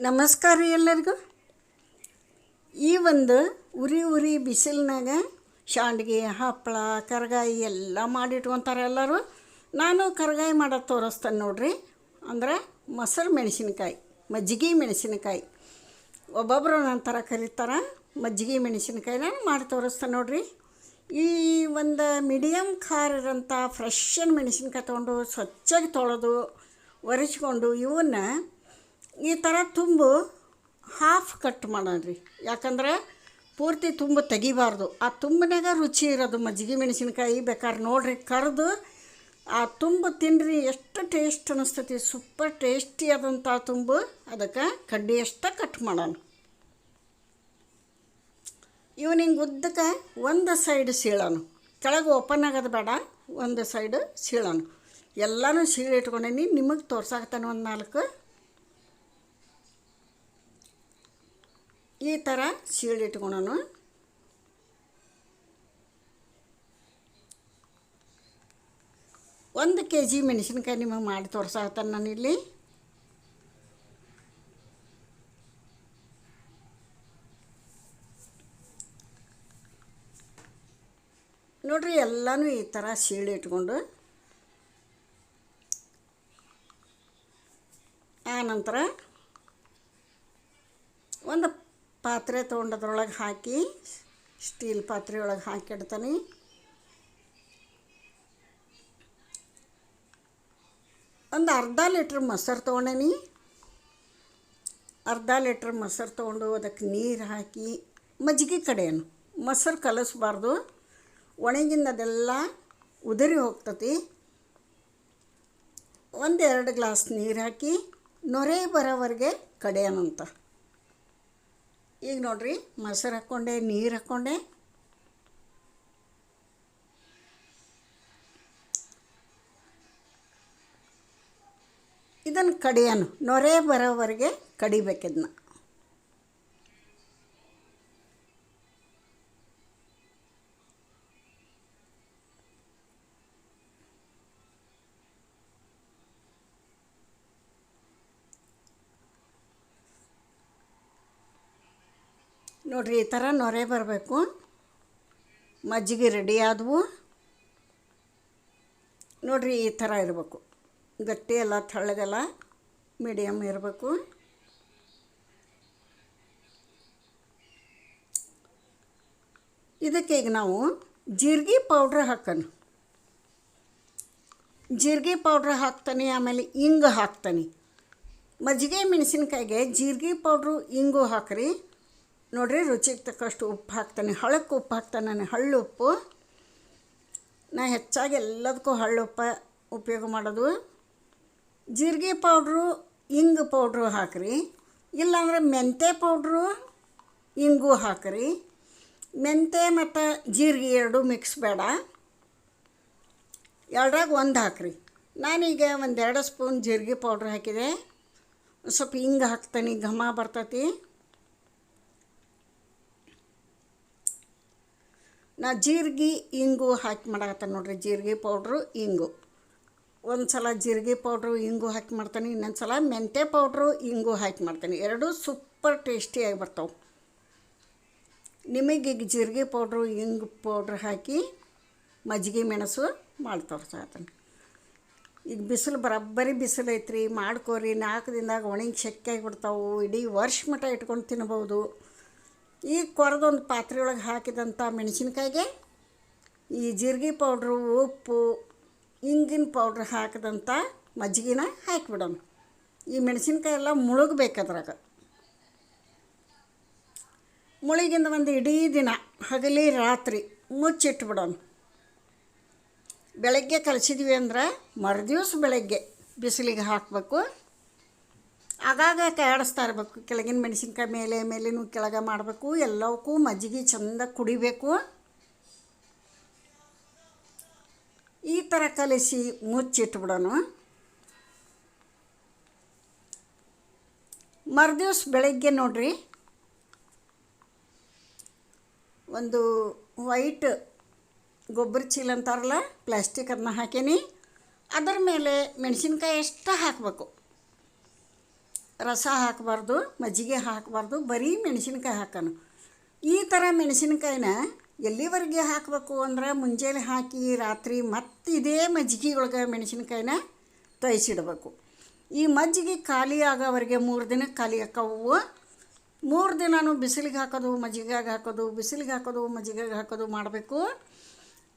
ನಮಸ್ಕಾರ ಎಲ್ಲರಿಗೂ. ಈ ಒಂದು ಉರಿ ಉರಿ ಬಿಸಿಲಿನಾಗ ಶಾಂಡ್ಗೆ ಹಪ್ಪಳ ಕರಗಾಯಿ ಎಲ್ಲ ಮಾಡಿಟ್ಕೊತಾರೆ ಎಲ್ಲರೂ. ನಾನು ಕರಗಾಯಿ ಮಾಡೋದು ತೋರಿಸ್ತೇನೆ ನೋಡ್ರಿ. ಅಂದ್ರೆ ಮೊಸರು ಮೆಣಸಿನಕಾಯಿ, ಮಜ್ಜಿಗೆ ಮೆಣಸಿನಕಾಯಿ. ಒಬ್ಬೊಬ್ಬರು ನನ್ನ ಥರ ಕರೀತಾರೆ. ಮಜ್ಜಿಗೆ ಮೆಣಸಿನ್ಕಾಯಿನ ಮಾಡಿ ತೋರಿಸ್ತೇನೆ ನೋಡ್ರಿ. ಈ ಒಂದು ಮೀಡಿಯಮ್ ಖಾರ ಇರೋಂಥ ಫ್ರೆಶ್ ಮೆಣಸಿನಕಾಯಿ ತೊಗೊಂಡು ಸ್ವಚ್ಛಾಗಿ ತೊಳೆದು ಒರೆಸ್ಕೊಂಡು ಇವನ್ನ ಈ ಥರ ತುಂಬು ಹಾಫ್ ಕಟ್ ಮಾಡೋಣ್ರಿ. ಯಾಕಂದ್ರೆ ಪೂರ್ತಿ ತುಂಬು ತೆಗಿಬಾರ್ದು. ಆ ತುಂಬನಾಗ ರುಚಿ ಇರೋದು ಮಜ್ಜಿಗೆ ಮೆಣಸಿನ್ಕಾಯಿ ಬೇಕಾದ್ರೆ ನೋಡ್ರಿ ಕರೆದು ಆ ತುಂಬು ತಿನ್ನಿರಿ ಎಷ್ಟು ಟೇಸ್ಟ್ ಅನ್ನಿಸ್ತೈತಿ ಸೂಪರ್ ಟೇಸ್ಟಿ ಆದಂಥ ತುಂಬು ಅದಕ್ಕೆ ಕಡ್ಡಿ ಅಷ್ಟ ಕಟ್ ಮಾಡೋಣ. ಇವನು ಹಿಂಗೆ ಉದ್ದಕ್ಕೆ ಒಂದು ಸೈಡ್ ಸೀಳೋಣ. ಕೆಳಗೆ ಓಪನ್ ಆಗೋದು ಬೇಡ, ಒಂದು ಸೈಡ್ ಸೀಳೋಣ. ಎಲ್ಲನೂ ಸೀಳಿಟ್ಕೊಂಡೀನಿ, ನಿಮಗೆ ತೋರ್ಸಾಕ್ತಾನೆ ಒಂದು ನಾಲ್ಕು. ಈ ಥರ ಸೀಳು ಇಟ್ಕೊಳೋಣ. ಒಂದು ಕೆ ಜಿ ಮೆಣಸಿನ್ಕಾಯಿ ನಿಮಗೆ ಮಾಡಿ ತೋರ್ಸಾಕತ್ತಾನೆ ನಾನಿಲ್ಲಿ ನೋಡ್ರಿ, ಎಲ್ಲನೂ ಈ ಥರ ಸೀಳಿ ಇಟ್ಕೊಂಡು. ಆನಂತರ ಒಂದು ಪಾತ್ರೆ ತೊಗೊಂಡದ್ರೊಳಗೆ ಹಾಕಿ, ಸ್ಟೀಲ್ ಪಾತ್ರೆ ಒಳಗೆ ಹಾಕಿಡ್ತಾನೆ ಒಂದು ಅರ್ಧ ಲೀಟ್ರ್ ಮೊಸರು ತೊಗೊಂಡೇನಿ. ಅರ್ಧ ಲೀಟ್ರ್ ಮೊಸರು ತೊಗೊಂಡು ಅದಕ್ಕೆ ನೀರು ಹಾಕಿ, ಮಜ್ಜಿಗೆ ಕಡೆಯನು. ಮೊಸರು ಕಲಿಸ್ಬಾರ್ದು. ಒಣಗಿಂದ ಅದೆಲ್ಲ ಉದುರಿ ಹೋಗ್ತತಿ. ಒಂದೆರಡು ಗ್ಲಾಸ್ ನೀರು ಹಾಕಿ, ನೊರೆ ಬರೋವರೆಗೆ ಕಡೆಯನಂತ. ಈಗ ನೋಡ್ರಿ ಮೊಸರು ಹಾಕ್ಕೊಂಡೆ ನೀರು ಹಾಕ್ಕೊಂಡೆ ಇದನ್ನು ಕಡಿಯನು ನೊರೆ ಬರೋವರೆಗೆ ಕಡಿಬೇಕಿದನ್ನ ನೋಡ್ರಿ, ಈ ಥರ ನೊರೆ ಬರಬೇಕು. ಮಜ್ಜಿಗೆ ರೆಡಿ ಆದವು. ನೋಡಿರಿ, ಈ ಥರ ಇರಬೇಕು. ಗಟ್ಟಿ ಎಲ್ಲ, ತಳ್ಳಗೆಲ್ಲ ಮೀಡಿಯಮ್ ಇರಬೇಕು. ಇದಕ್ಕೆ ಈಗ ನಾವು ಜೀರಿಗೆ ಪೌಡ್ರ್ ಹಾಕೋಣ. ಜೀರಿಗೆ ಪೌಡ್ರ್ ಹಾಕ್ತಾನೆ, ಆಮೇಲೆ ಇಂಗು ಹಾಕ್ತಾನೆ. ಮಜ್ಜಿಗೆ ಮೆಣಸಿನ್ಕಾಯಿಗೆ ಜೀರಿಗೆ ಪೌಡ್ರು ಇಂಗು ಹಾಕ್ರಿ. ನೋಡ್ರಿ ರುಚಿಗೆ ತಕ್ಕಷ್ಟು ಉಪ್ಪು ಹಾಕ್ತಾನೆ. ಹಳಕ್ಕೆ ಉಪ್ಪು ಹಾಕ್ತಾನೆ ಹಳ್ಳು ಉಪ್ಪು. ನಾ ಹೆಚ್ಚಾಗಿ ಎಲ್ಲದಕ್ಕೂ ಹಳ್ಳು ಉಪ್ಪ ಉಪಯೋಗ ಮಾಡೋದು. ಜೀರಿಗೆ ಪೌಡ್ರು, ಇಂಗು ಪೌಡ್ರು ಹಾಕ್ರಿ. ಇಲ್ಲಾಂದರೆ ಮೆಂತ್ಯ ಪೌಡ್ರು, ಇಂಗು ಹಾಕ್ರಿ. ಮೆಂತ್ಯ ಮತ್ತು ಜೀರಿಗೆ ಎರಡು ಮಿಕ್ಸ್ ಬೇಡ. ಎರಡ್ರಾಗ ಒಂದು ಹಾಕ್ರಿ. ನಾನೀಗ ಒಂದೆರಡು ಸ್ಪೂನ್ ಜೀರಿಗೆ ಪೌಡ್ರ್ ಹಾಕಿದೆ. ಸ್ವಲ್ಪ ಹಿಂಗೆ ಹಾಕ್ತಾನೆ. ಘಮ ಬರ್ತೈತಿ. ನಾ ಜೀರಿಗೆ ಇಂಗು ಹಾಕಿ ಮಾಡಕತ್ತಾನೆ ನೋಡ್ರಿ, ಜೀರಿಗೆ ಪೌಡ್ರು ಇಂಗು. ಒಂದು ಸಲ ಜೀರಿಗೆ ಪೌಡ್ರು ಇಂಗು ಹಾಕಿ ಮಾಡ್ತಾನೆ ಇನ್ನೊಂದು ಸಲ ಮೆಂತೆ ಪೌಡ್ರು ಇಂಗು ಹಾಕಿ ಮಾಡ್ತಾನೆ. ಎರಡೂ ಸೂಪರ್ ಟೇಸ್ಟಿಯಾಗಿ ಬರ್ತಾವೆ. ನಿಮಗೆ ಈಗ ಜೀರಿಗೆ ಪೌಡ್ರು ಇಂಗು ಪೌಡ್ರ್ ಹಾಕಿ ಮಜ್ಜಿಗೆ ಮೆಣಸು ಮಾಡಿ ತೋರ್ಸಾತಾನೆ ಈಗ ಬಿಸಿಲು ಬರಬ್ಬರಿ ಬಿಸಿಲು ಐತ್ರಿ, ಮಾಡ್ಕೋರಿ, ನಾಲ್ಕು ದಿನದಾಗ ಒಣಗಿ ಶೆಕ್ಕಾಗಿ ಬಿಡ್ತಾವೆ, ಇಡೀ ವರ್ಷ ಮಟ್ಟ ಇಟ್ಕೊಂಡು ತಿನ್ಬೋದು. ಈಗ ಕೊರೆದೊಂದು ಪಾತ್ರೆ ಒಳಗೆ ಹಾಕಿದಂಥ ಮೆಣಸಿನ್ಕಾಯಿಗೆ ಈ ಜೀರಿಗೆ ಪೌಡ್ರು, ಉಪ್ಪು, ಇಂಗಿನ ಪೌಡ್ರ್ ಹಾಕಿದಂಥ ಮಜ್ಜಿಗೆನ ಹಾಕಿಬಿಡೋಣ. ಈ ಮೆಣಸಿನ್ಕಾಯಿ ಎಲ್ಲ ಮುಳುಗಬೇಕು ಅದ್ರಾಗ. ಮುಳುಗಿಂದ ಒಂದು ಇಡೀ ದಿನ ಹಗಲಿ ರಾತ್ರಿ ಮುಚ್ಚಿಟ್ಬಿಡೋಣ. ಬೆಳಗ್ಗೆ ಕಲಸಿದ್ವಿ ಅಂದ್ರೆ ಮರುದಿವ್ಸ ಬೆಳಗ್ಗೆ ಬಿಸಿಲಿಗೆ ಹಾಕಬೇಕು. ಆಗಾಗ ಕಾಡಿಸ್ತಾ ಇರಬೇಕು. ಕೆಳಗಿನ ಮೆಣಸಿನ್ಕಾಯಿ ಮೇಲೆ ಮೇಲಿನೂ ಕೆಳಗೆ ಮಾಡಬೇಕು. ಎಲ್ಲವಕ್ಕೂ ಮಜ್ಜಿಗೆ ಚಂದ ಕುಡಿಬೇಕು. ಈ ಥರ ಕಲಿಸಿ ಮುಚ್ಚಿಟ್ಬಿಡೋಣ. ಮರುದಿವ್ಸ ಬೆಳಗ್ಗೆ ನೋಡ್ರಿ. ಒಂದು ವೈಟ್ ಗೊಬ್ಬರ ಚೀಲ ಅಂತಾರಲ್ಲ, ಪ್ಲಾಸ್ಟಿಕ್ ಅದನ್ನ ಹಾಕೀನಿ. ಅದರ ಮೇಲೆ ಮೆಣಸಿನ್ಕಾಯಿ ಎಷ್ಟು ಹಾಕಬೇಕು? ರಸ ಹಾಕಬಾರ್ದು, ಮಜ್ಜಿಗೆ ಹಾಕಬಾರ್ದು, ಬರೀ ಮೆಣಸಿನ್ಕಾಯಿ ಹಾಕೋನು. ಈ ಥರ ಮೆಣಸಿನ್ಕಾಯಿನ ಎಲ್ಲಿವರೆಗೆ ಹಾಕಬೇಕು ಅಂದ್ರೆ ಮುಂಜಾನೆ ಹಾಕಿ ರಾತ್ರಿ ಮತ್ತೆ ಇದೇ ಮಜ್ಜಿಗೆ ಒಳಗೆ ಮೆಣಸಿನ್ಕಾಯಿನ ತೊಯ್ಸಿಡ್ಬೇಕು. ಈ ಮಜ್ಜಿಗೆ ಖಾಲಿ ಆಗೋವರೆಗೆ ಮೂರು ದಿನ ಖಾಲಿ ಆಕ್ಕವು ಮೂರು ದಿನಾನು ಬಿಸಿಲಿಗೆ ಹಾಕೋದು, ಮಜ್ಜಿಗೆಗೆ ಹಾಕೋದು, ಬಿಸಿಲಿಗೆ ಹಾಕೋದು, ಮಜ್ಜಿಗೆಗೆ ಹಾಕೋದು ಮಾಡಬೇಕು.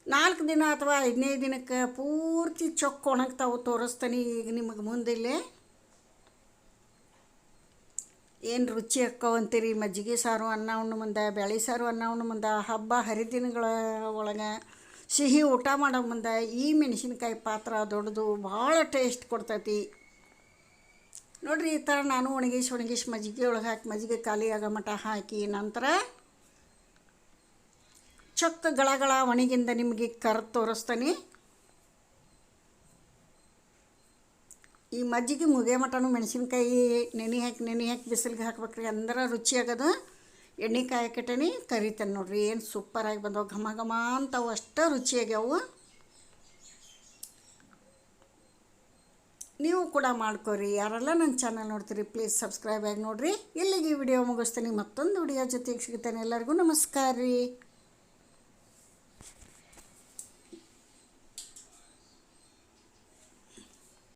ನಾಲ್ಕು ದಿನ ಅಥವಾ ಐದನೇ ದಿನಕ್ಕೆ ಪೂರ್ತಿ ಚೊಕ್ಕ ಒಣಗ್ತಾವು ತೋರಿಸ್ತೀನಿ ಈಗ ನಿಮಗೆ ಮುಂದಿಲ್ಲೇ. ಏನು ರುಚಿ ಅಕ್ಕವ ಅಂತೀರಿ? ಮಜ್ಜಿಗೆ ಸಾರು, ಅನ್ನ, ಉಣ್ಣು ಮುಂದೆ ಬೇಳೆ ಸಾರು, ಅನ್ನ, ಉಣ್ಣು ಮುಂದೆ, ಹಬ್ಬ, ಹರಿದಿನಗಳ ಒಳಗೆ ಸಿಹಿ ಊಟ ಮಾಡೋ ಮುಂದೆ ಈ ಮೆಣಸಿನ್ಕಾಯಿ ಪಾತ್ರ ದೊಡ್ಡದು ಭಾಳ ಟೇಸ್ಟ್ ಕೊಡ್ತೈತಿ. ನೋಡಿರಿ ಈ ಥರ ನಾನು ಒಣಗಿಸಿ ಒಣಗಿಸಿ ಮಜ್ಜಿಗೆ ಒಳಗೆ ಹಾಕಿ, ಮಜ್ಜಿಗೆ ಖಾಲಿ ಆಗೋ ಹಾಕಿ ನಂತರ ಚೊಕ್ಕ ಗಳಗಳ ಒಣಗಿಂದ ನಿಮಗೆ ಕರ್ ತೋರಿಸ್ತೀನಿ. ಈ ಮಜ್ಜಿಗೆ ಮುಗೆ ಮಟನು ಮೆಣಸಿನ್ಕಾಯಿ ನೆನೆ ಹಾಕಿ ನೆನೆ ಹಾಕಿ ಬಿಸಿಲಿಗೆ ಹಾಕ್ಬೇಕ್ರಿ. ಅಂದ್ರೆ ರುಚಿ ಆಗೋದು ಎಣ್ಣೆ ಕಾಯಕಟ್ಟನಿ ಕರಿತೇನೆ ನೋಡ್ರಿ. ಏನು ಸೂಪರಾಗಿ ಬಂದವು. ಘಮ ಘಮ ಅಂತವು ಅಷ್ಟು ರುಚಿಯಾಗ್ಯಾವು. ನೀವು ಕೂಡ ಮಾಡ್ಕೋರಿ. ಯಾರೆಲ್ಲ ನನ್ನ ಚಾನಲ್ ನೋಡ್ತೀರಿ ಪ್ಲೀಸ್ ಸಬ್ಸ್ಕ್ರೈಬ್ ಆಗಿ ನೋಡಿರಿ. ಇಲ್ಲಿಗೆ ಈ ವಿಡಿಯೋ ಮುಗಿಸ್ತೀನಿ. ಮತ್ತೊಂದು ವಿಡಿಯೋ ಜೊತೆಗೆ ಸಿಗ್ತೇನೆ. ಎಲ್ಲರಿಗೂ ನಮಸ್ಕಾರ ರೀ.